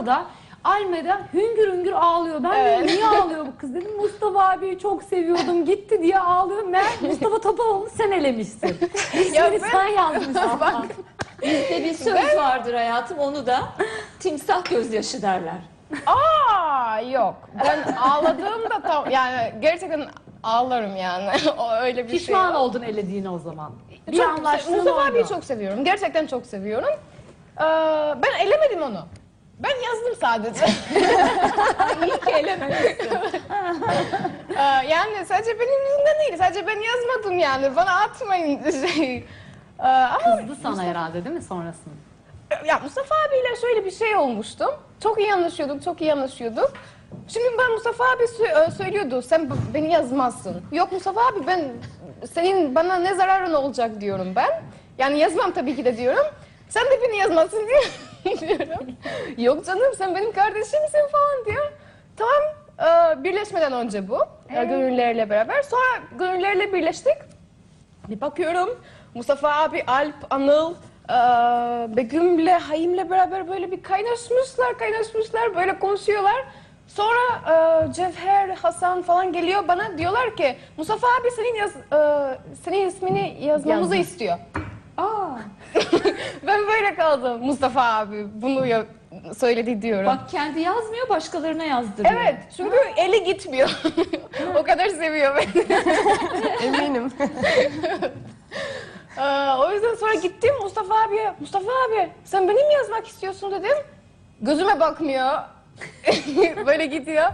orada. Almeda hüngür hüngür ağlıyor. Ben dedim niye ağlıyor bu kız dedim. Mustafa abiyi çok seviyordum gitti diye ağlıyor. Meğer Mustafa Topaloğlu sen elemişsin. İsmini sen yazmışsın. Bak. Bizde bir söz vardır hayatım onu da timsah gözyaşı derler. Aa yok. Ben ağladığımda tam yani gerçekten ağlarım yani. o öyle bir Pişman şey. yok. oldun elediğine o zaman. Bir Çok- Mustafa abiyi çok seviyorum. Gerçekten çok seviyorum. Ee, ben elemedim onu. Ben yazdım sadece. İyi ki elememişsin. Ee, yani sadece benim yüzümden değil. Sadece ben yazmadım yani. Bana atmayın şey. Ee, ama Kızdı sana herhalde değil mi sonrasında? ya Mustafa abiyle şöyle bir şey olmuştu. Çok iyi anlaşıyorduk, çok iyi anlaşıyorduk. Şimdi ben Mustafa abi e, söylüyordu, sen beni yazmazsın. Yok Mustafa abi ben senin bana ne zararın olacak diyorum ben. Yani yazmam tabii ki de diyorum. Sen de beni yazmazsın diyor- diyorum. Yok canım sen benim kardeşimsin falan diyor. Tamam e, birleşmeden önce bu. e, Gönüllerle beraber. Sonra gönüllerle birleştik. Bir bakıyorum Mustafa abi, Alp, Anıl, eee, Begüm'le, Hayim'le beraber böyle bir kaynaşmışlar, kaynaşmışlar, böyle konuşuyorlar. Sonra eee, Cevher, Hasan falan geliyor bana diyorlar ki Mustafa abi senin yaz, eee, senin ismini yazmamızı Yazdım. istiyor. Aa, Ben böyle kaldım Mustafa abi bunu ya- söyledi diyorum. bak kendi yazmıyor başkalarına yazdırıyor. Evet çünkü eli gitmiyor. o kadar seviyor beni. Eminim. Ee, o yüzden sonra gittim Mustafa abiye. Mustafa abi sen beni mi yazmak istiyorsun dedim. Gözüme bakmıyor. Böyle gidiyor.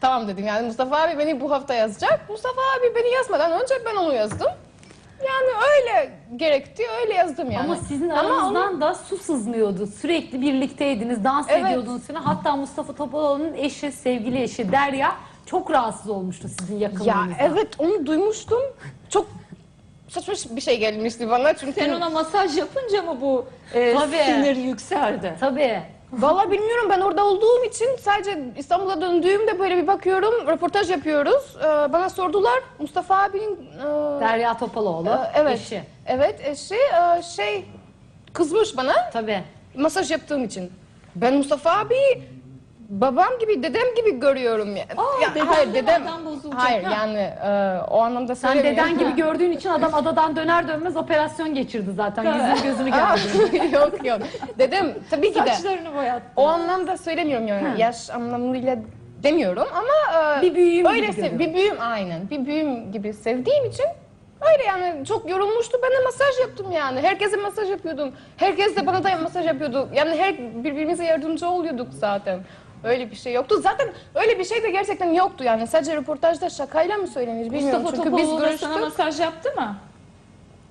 Tamam dedim yani Mustafa abi beni bu hafta yazacak. Mustafa abi beni yazmadan önce ben onu yazdım. Yani öyle gerekti, öyle yazdım yani. Ama sizin Ama aranızdan da su sızmıyordu. Sürekli birlikteydiniz, dans Evet. ediyordunuz falan. Hatta Mustafa Topaloğlu'nun eşi, sevgili eşi Derya çok rahatsız olmuştu sizin Ya yakınlığınızdan. evet onu duymuştum. Çok saçma bir şey gelmişti bana çünkü. Sen ona masaj yapınca mı bu e, Tabii. sinir yükseldi? Tabii. Valla bilmiyorum ben orada olduğum için sadece İstanbul'a döndüğümde böyle bir bakıyorum röportaj yapıyoruz. Ee, bana sordular Mustafa abinin e, Derya Topaloğlu, e, evet eşi. evet eşi e, şey kızmış bana Tabii. masaj yaptığım için. Ben Mustafa abi babam gibi dedem gibi görüyorum ya. Aa, ya dedem hayır dedem. Hayır ha? yani e, o anlamda Sen deden gibi gördüğün için adam adadan döner dönmez operasyon geçirdi zaten. Yüzünü gözünü geldi. yok yok. Dedem tabii ki de. Saçlarını boyattı. O anlamda söylemiyorum yani yaş anlamıyla demiyorum ama e, Bir büyüğüm gibi öyle görüyorum. bir büyüğüm aynen bir büyüğüm gibi sevdiğim için öyle yani çok yorulmuştu ben de masaj yaptım yani herkese masaj yapıyordum herkes de bana da masaj yapıyordu yani her birbirimize yardımcı oluyorduk zaten öyle bir şey yoktu. Zaten öyle bir şey de gerçekten yoktu yani. Sadece röportajda şakayla mı söylenir bilmiyorum. Mustafa çünkü biz Topaloğlu da görüştük. sana masaj yaptı mı?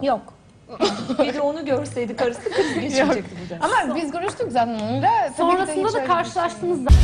yok. Bir de onu görseydi karısı kriz geçirecekti bu da. ama biz görüştük zaten onunla. Tabii ki de Sonrasında da bir şey karşılaştınız zaten.